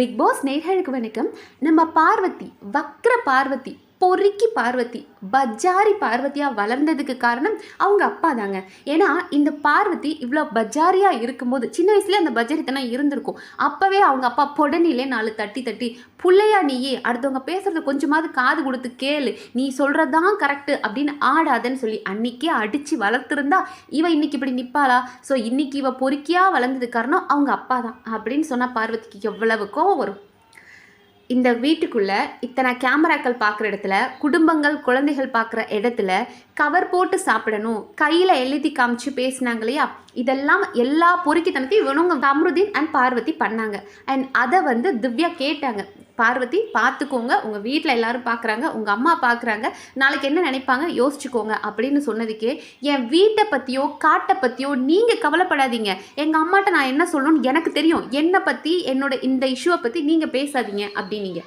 Big pass நேர்களுக்கு வணக்கம். நம்ம பார்வதி வக்ர பார்வதி பொறுக்கி பார்வதி பஜாரி பார்வதியாக வளர்ந்ததுக்கு காரணம் அவங்க அப்பா தாங்க. ஏன்னா இந்த பார்வதி இவ்வளோ பஜாரியாக இருக்கும்போது சின்ன வயசுல அந்த பஜாரித்தனம் இருந்திருக்கும். அப்போவே அவங்க அப்பா பொடனிலே நாலு தட்டி தட்டி புள்ளையா நீயே அடுத்தவங்க பேசுகிறத கொஞ்சமாவது காது கொடுத்து கேளு. நீ சொல்கிறதான் கரெக்டு அப்படின்னு ஆடாதன்னு சொல்லி அன்னைக்கே அடித்து வளர்த்துருந்தா இவ இன்னைக்கு இப்படி நிற்பாளா ஸோ இன்னைக்கு இவ பொறுக்கியாக வளர்ந்தது காரணம் அவங்க அப்பா தான் அப்படின்னு சொன்னால் பார்வதிக்கு எவ்வளவு கோவம் வரும். இந்த வீட்டுக்குள்ளே இத்தனை கேமராக்கள் பார்க்குற இடத்துல குடும்பங்கள் குழந்தைகள் பார்க்குற இடத்துல கவர் போட்டு சாப்பிடணும் கையில் எழுதி காமிச்சு பேசினாங்க இல்லையா இதெல்லாம் எல்லா பொறுக்கித்தனத்தையும் இவனுங்க அம்ருதீன் அண்ட் பார்வதி பண்ணாங்க. அண்ட் அதை வந்து திவ்யா கேட்டாங்க. பார்வதி பார்த்துக்கோங்க. உங்கள் வீட்டில் எல்லாரும் பார்க்குறாங்க உங்கள் அம்மா பார்க்குறாங்க நாளைக்கு என்ன நினைப்பாங்க யோசிச்சுக்கோங்க அப்படின்னு சொன்னதுக்கே என் வீட்டை பற்றியோ காட்டை பற்றியோ நீங்கள் கவலைப்படாதீங்க. எங்கள் அம்மாட்ட நான் என்ன சொல்லணும்னு எனக்கு தெரியும். என்னை பற்றி என்னோட இந்த இஷ்யூவை பற்றி நீங்கள் பேசாதீங்க அப்படின்னீங்க.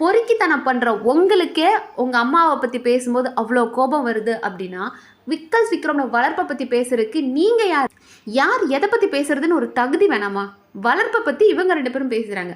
பொறுக்கித்தனம் பண்ணுற உங்களுக்கே உங்கள் அம்மாவை பற்றி பேசும்போது அவ்வளோ கோபம் வருது அப்படின்னா விக்கல்ஸ் விக்ரமோட வளர்ப்பை பற்றி பேசுறதுக்கு நீங்கள் யார்? யார் எதை பற்றி பேசுறதுன்னு ஒரு தகுதி வேணாமா? வளர்ப்பை பற்றி இவங்க ரெண்டு பேரும் பேசுகிறாங்க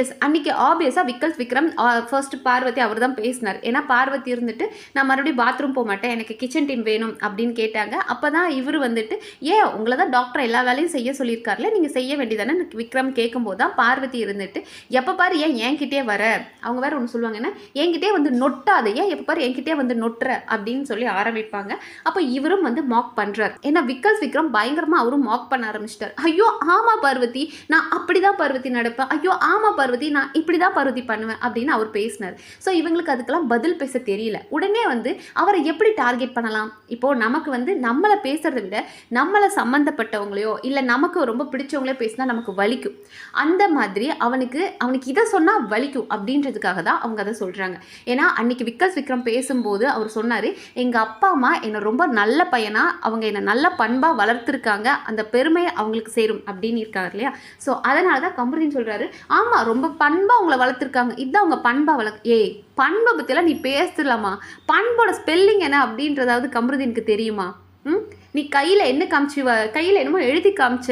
எஸ் அன்னைக்கு ஆப்வியஸாக விக்கல்ஸ் விக்ரம் ஃபர்ஸ்ட் பார்வதி அவர் தான் பேசினார். ஏன்னா பார்வதி இருந்துட்டு நான் மறுபடியும் பாத்ரூம் போக மாட்டேன். எனக்கு கிச்சன் டீம் வேணும் அப்படின்னு கேட்டாங்க. அப்போ தான் இவர் வந்துட்டு ஏன் உங்களை தான் டாக்டர் எல்லா வேலையும் செய்ய சொல்லியிருக்காருல. நீங்கள் செய்ய வேண்டியதானே? விக்ரம் கேட்கும்போது தான் பார்வதி இருந்துட்டு எப்போ பாரு ஏன் என்கிட்டே வர? அவங்க வேறு ஒன்று சொல்லுவாங்கன்னா என்கிட்டே வந்து நொட்டாது. ஏன் எப்போ பாரு என்கிட்டே வந்து நொட்டுற? அப்படின்னு சொல்லி ஆரம்பிப்பாங்க. அப்போ இவரும் வந்து மாக் பண்ணுறார் ஏன்னா விக்கல்ஸ் விக்ரம் பயங்கரமாக அவரும் மாக் பண்ண ஆரம்பிச்சிட்டார். ஐயோ ஆமாம் பார்வதி. நான் அப்படி தான் பார்வதி நடப்பேன். ஐயோ ஆமாம் பார்வதி நான் இப்படி தான் பார்வதி பண்ணுவேன் அப்படின்னு அவர் பேசினார். ஸோ இவங்களுக்கு அதுக்கெல்லாம் பதில் பேச தெரியல. உடனே வந்து அவரை எப்படி டார்கெட் பண்ணலாம்? இப்போது நமக்கு வந்து நம்மளை பேசுகிறத விட நம்மளை சம்மந்தப்பட்டவங்களையோ இல்லை நமக்கு ரொம்ப பிடிச்சவங்களே பேசினா நமக்கு வலிக்கும். அந்த மாதிரி அவனுக்கு அவனுக்கு இதை சொன்னால் வலிக்கும் அப்படின்றதுக்காக தான் அவங்க அதை சொல்கிறாங்க ஏன்னா அன்னைக்கு விக்கஸ் விக்ரம் பேசும்போது அவர் சொன்னார் எங்கள் அப்பா அம்மா என்னை ரொம்ப நல்ல பையனாக அவங்க என்னை நல்ல பண்பாக வளர்த்துருக்காங்க. அந்த பெருமையை அவங்களுக்கு சேரும் அப்படின்னு இருக்காங்க இல்லையா? ஸோ அதனால தான் கமருதீன் சொல்கிறாரு ஆமாம் ரொம்ப பண்பாக உங்களை வளர்த்துருக்காங்க. இதுதான் அவங்க பண்பாக வளர்க்க ஏய் பண்பை பற்றியெல்லாம் நீ பேசலாமா? பண்போட ஸ்பெல்லிங் என்ன அப்படின்றதாவது கமருதீனுக்கு தெரியுமா? ம்? நீ கையில் என்ன காமிச்சு கையில் என்னமோ எழுதி காமிச்ச.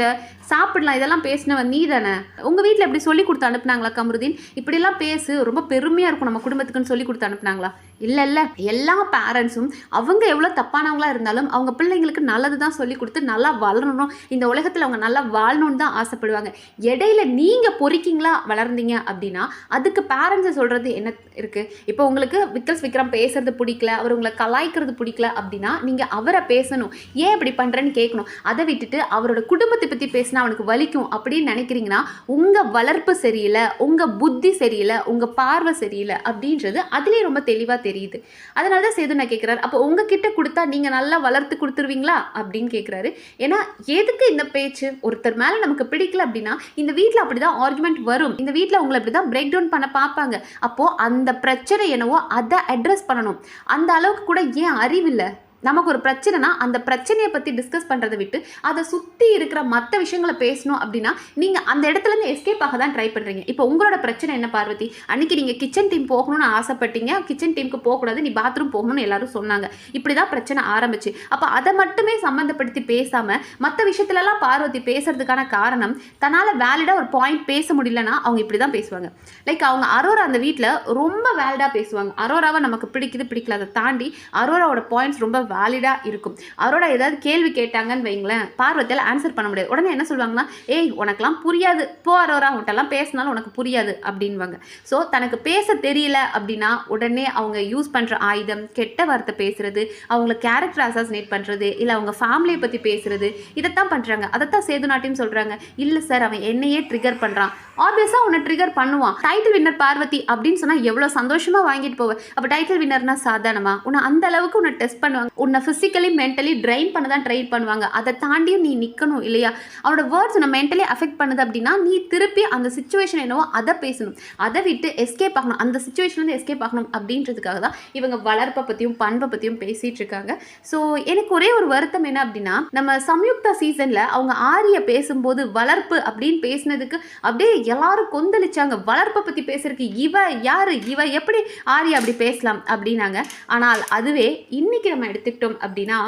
சாப்பிடலாம் இதெல்லாம் பேசினவன் நீ தானே உங்கள் வீட்டில் எப்படி சொல்லி கொடுத்து அனுப்புனாங்களா கமருதீன்? இப்படிலாம் பேசு ரொம்ப பெருமையாக இருக்கும் நம்ம குடும்பத்துக்குன்னு சொல்லி கொடுத்து அனுப்புனாங்களா? இல்லை இல்லை. எல்லா பேரண்ட்ஸும் அவங்க எவ்வளோ தப்பானவங்களா இருந்தாலும் அவங்க பிள்ளைங்களுக்கு நல்லது தான் சொல்லி கொடுத்து நல்லா வளரணும். இந்த உலகத்தில் அவங்க நல்லா வாழணும்னு தான் ஆசைப்படுவாங்க. இடையில நீங்கள் பொறிக்கிங்களா வளர்ந்தீங்க அப்படின்னா அதுக்கு பேரண்ட்ஸை சொல்கிறது என்ன இருக்குது இப்போ உங்களுக்கு விக்கல்ஸ் விக்ரம் பேசுறது பிடிக்கல அவர் உங்களை கலாய்க்கிறது பிடிக்கல அப்படின்னா நீங்கள் அவரை பேசணும். ஏன் இப்படி பண்ணுறேன்னு கேட்கணும் அதை விட்டுட்டு அவரோட குடும்பத்தை பற்றி பேசினா அவனுக்கு வலிக்கும் அப்படின்னு நினைக்கிறீங்கன்னா உங்கள் வளர்ப்பு சரியில்லை உங்கள் புத்தி சரியில்லை உங்கள் பார்வை சரியில்லை அப்படின்றது அதுலேயே ரொம்ப தெளிவாக தெரியுது. அதனால தான் சேது நான் கேட்குறாரு அப்போ உங்ககிட்ட கொடுத்தா நீங்கள் நல்லா வளர்த்து கொடுத்துருவீங்களா அப்படின்னு கேட்குறாரு ஏன்னா எதுக்கு இந்த பேச்சு? ஒருத்தர் மேலே நமக்கு பிடிக்கல அப்படின்னா இந்த வீட்டில் அப்படி தான் ஆர்குமெண்ட் வரும். இந்த வீட்டில் உங்களை அப்படி தான் பிரேக் டவுன் பண்ண பார்ப்பாங்க. அப்போது அந்த பிரச்சனை என்னவோ அதை அட்ரஸ் பண்ணணும். அந்த அளவுக்கு கூட ஏன் அறிவில்லை? நமக்கு ஒரு பிரச்சனைனா அந்த பிரச்சனையை பற்றி டிஸ்கஸ் பண்ணுறதை விட்டு அதை சுற்றி இருக்கிற மற்ற விஷயங்களை பேசணும் அப்படின்னா நீங்கள் அந்த இடத்துலேருந்து எஸ்கேப் ஆக தான் ட்ரை பண்ணுறீங்க இப்போ உங்களோட பிரச்சனை என்ன பார்வதி? அன்றைக்கி நீங்கள் கிச்சன் டீம் போகணும்னு ஆசைப்பட்டீங்க. கிச்சன் டீமுக்கு போகக்கூடாது. நீ பாத்ரூம் போகணும்னு எல்லாரும் சொன்னாங்க. இப்படி தான் பிரச்சனை ஆரம்பிச்சு. அப்போ அதை மட்டுமே சம்மந்தப்படுத்தி பேசாமல் மற்ற விஷயத்துலலாம் பார்வதி பேசுறதுக்கான காரணம் தன்னால் வேலிடாக ஒரு பாயிண்ட் பேச முடியலன்னா அவங்க இப்படி தான் பேசுவாங்க. லைக் அவங்க அரோரா அந்த வீட்டில் ரொம்ப வேலிடாக பேசுவாங்க. அரோராவை நமக்கு பிடிக்குது பிடிக்கல அதை தாண்டி அரோராவோட பாயிண்ட்ஸ் ரொம்ப வேலிடாக இருக்கும். அவரோட ஏதாவது கேள்வி கேட்டாங்கன்னு வைங்களேன் பார்வத்தியால் ஆன்சர் பண்ண முடியாது. உடனே என்ன சொல்லுவாங்கன்னா ஏய் உனக்கெல்லாம் புரியாது. போ அரோரா உன்ட்டெல்லாம் பேசினாலும் உனக்கு புரியாது அப்படின்வாங்க ஸோ தனக்கு பேச தெரியல அப்படின்னா உடனே அவங்க யூஸ் பண்ணுற ஆயுதம் கெட்ட வார்த்தை பேசுறது அவங்கள கேரக்டர் அசாசினேட் பண்ணுறது இல்லை அவங்க ஃபேமிலியை பற்றி பேசுறது இதைத்தான் பண்ணுறாங்க அதைத்தான் சேது நாட்டின்னு சொல்கிறாங்க இல்லை சார் அவன் என்னையே ட்ரிகர் பண்ணுறான் ஆப்வியஸாக உன்னை ட்ரிகர் பண்ணுவான். டைட்டில் வின்னர் பார்வதி அப்படின்னு சொன்னால் எவ்வளோ சந்தோஷமாக வாங்கிட்டு போவேன் அப்போ டைட்டில் வின்னர்னா சாதாரணமா? உன்னை அந்த அளவுக்கு உன்னை டெஸ்ட் பண்ணுவாங்க. உன்னை ஃபிசிக்கலி மென்டலி ட்ரைன் பண்ண தான் ட்ரை பண்ணுவாங்க. அதை தாண்டியும் நீ நிற்கணும் இல்லையா? அவனோட வேர்ட்ஸ் உன்னை மென்டலி அஃபெக்ட் பண்ணுது அப்படின்னா நீ திருப்பி அந்த சுச்சுவேஷன் என்னவோ அதை பேசணும். அதை விட்டு எஸ்கேப் ஆகணும். அந்த சுச்சுவேஷன்லேருந்து எஸ்கேப் ஆகணும் அப்படின்றதுக்காக தான் இவங்க வளர்ப்பை பற்றியும் பண்பை பற்றியும் பேசிகிட்டு இருக்காங்க. ஸோ எனக்கு ஒரே ஒரு வருத்தம் என்ன அப்படின்னா நம்ம சம்யுக்தா சீசனில் அவங்க ஆரிய பேசும்போது வளர்ப்பு அப்படின்னு பேசினதுக்கு அப்படியே எல்லாரும் கொந்தளிச்சாங்க. வளர்ப்பை பற்றி பேசுறதுக்கு இவ யார்? இவ எப்படி ஆரியா அப்படி பேசலாம் அப்படின்னாங்க. ஆனால் அதுவே இன்னைக்கு நம்ம எடுத்துக்கிட்டோம் அப்படின்னா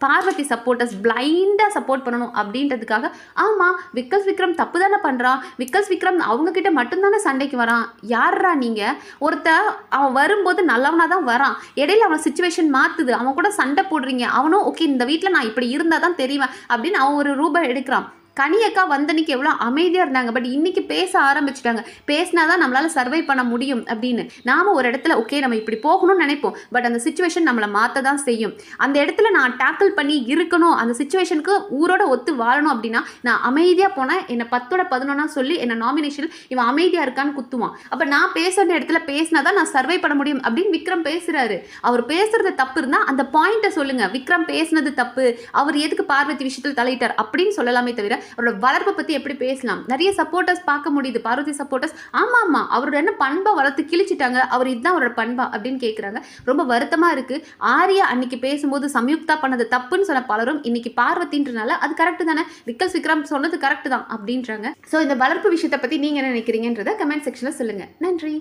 பார்வதி சப்போர்ட்டர்ஸ் பிளைண்டாக சப்போர்ட் பண்ணணும் அப்படின்றதுக்காக ஆமாம் விக்கல்ஸ் விக்ரம் தப்பு தானே பண்ணுறான் விக்கல்ஸ் விக்ரம் அவங்கக்கிட்ட மட்டும்தானே சண்டைக்கு வரான்? யார்ரா நீங்கள் ஒருத்த அவன் வரும்போது நல்லவனாக தான் வரான். இடையில அவன் சுச்சுவேஷன் மாற்றுது அவன் கூட சண்டை போடுறீங்க. அவனும் ஓகே இந்த வீட்டில் நான் இப்படி இருந்தால் தான் தெரிவேன். அப்படின்னு அவன் ஒரு ரூபாய் எடுக்கிறான். கனியக்கா வந்தன்னைக்கு எவ்வளோ அமைதியாக இருந்தாங்க. பட் இன்னைக்கு பேச ஆரம்பிச்சிட்டாங்க. பேசினா தான் நம்மளால் சர்வை பண்ண முடியும் அப்படின்னு. நாம ஒரு இடத்துல ஓகே நம்ம இப்படி போகணும்னு நினைப்போம். பட் அந்த சுச்சுவேஷன் நம்மளை மாற்ற தான் செய்யும். அந்த இடத்துல நான் டேக்கிள் பண்ணி இருக்கணும் அந்த சுச்சுவேஷனுக்கு ஊரோட ஒத்து வாழணும் அப்படின்னா நான் அமைதியாக போனால் என்னை பத்தோட பதினொன்னா சொல்லி என்னை நாமினேஷன் இவன் அமைதியாக இருக்கான்னு குத்துவான். அப்போ நான் பேசுகிற இடத்துல பேசினா தான் நான் சர்வை பண்ண முடியும் அப்படின்னு விக்ரம் பேசுகிறாரு அவர் பேசுறது தப்பு இருந்தால் அந்த பாயிண்ட்டை சொல்லுங்கள் விக்ரம் பேசுனது தப்பு. அவர் எதுக்கு பார்வதி விஷயத்தில் தலையிட்டார் அப்படின்னு சொல்லலாமே தவிர அவரோட வளர்ப்பை பற்றி எப்படி பேசலாம்? நிறைய சப்போர்ட்டர்ஸ் பார்க்க முடியுது. பார்வதி சப்போர்ட்டர்ஸ் ஆமாம் ஆமாம் அவரோட என்ன பண்பை வளர்த்து கிழிச்சிட்டாங்க அவர் இதுதான் அவரோட பண்பா அப்படின்னு கேட்குறாங்க ரொம்ப வருத்தமாக இருக்குது ஆர்யா அன்னைக்கு பேசும்போது சம்யுக்தா பண்ணது தப்புன்னு சொன்ன பலரும் இன்னைக்கு பார்வத்தின்றனால அது கரெக்டு தானே? விக்கல் விக்ரம் சொன்னது கரெக்டு தான் அப்படின்றாங்க. ஸோ இந்த வளர்ப்பு விஷயத்தை பற்றி நீங்கள் என்ன நினைக்கிறீங்கன்றதை கமெண்ட் செக்ஷனில் சொல்லுங்கள் நன்றி.